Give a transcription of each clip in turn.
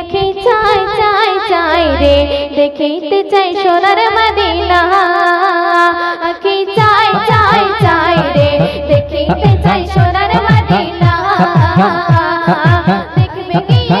আখি চাই চাই চাই রে, দেখিতে চাই সোনার মদিনা। আখি চাই চাই চাই রে, দেখিতে চাই সোনার মদিনা। দেখবে গিয়ে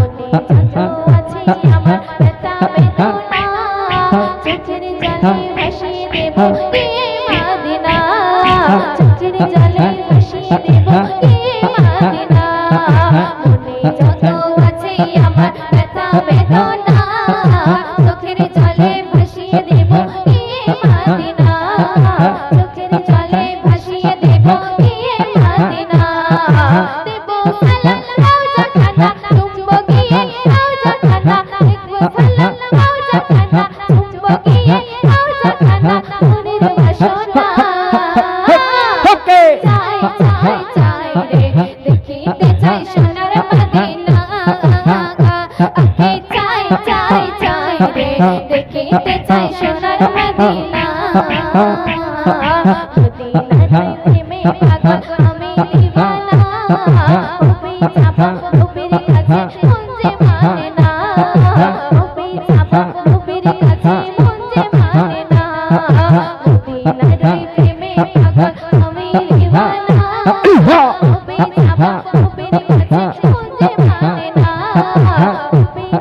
দেব এ মদিনা চোখের জলে হাসি দেব এ মদিনা মনে যত আছে আমার ব্যথা বেদনা দেখিতে চাই চাই চাই রে দেখিতে চাই সোনার মদিনা মদিনা প্রেমে পাগল আমি দিওয়ানা ওপি চাপা ওপির কাছে মন যে মানে না ওপি চাপা ওপির কাছে মন যে মানে না মদিনা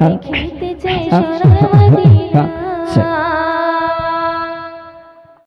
হ্যাঁ। দেখিতে চাই হ্যাঁ। সোনার মদিনা হ্যাঁ।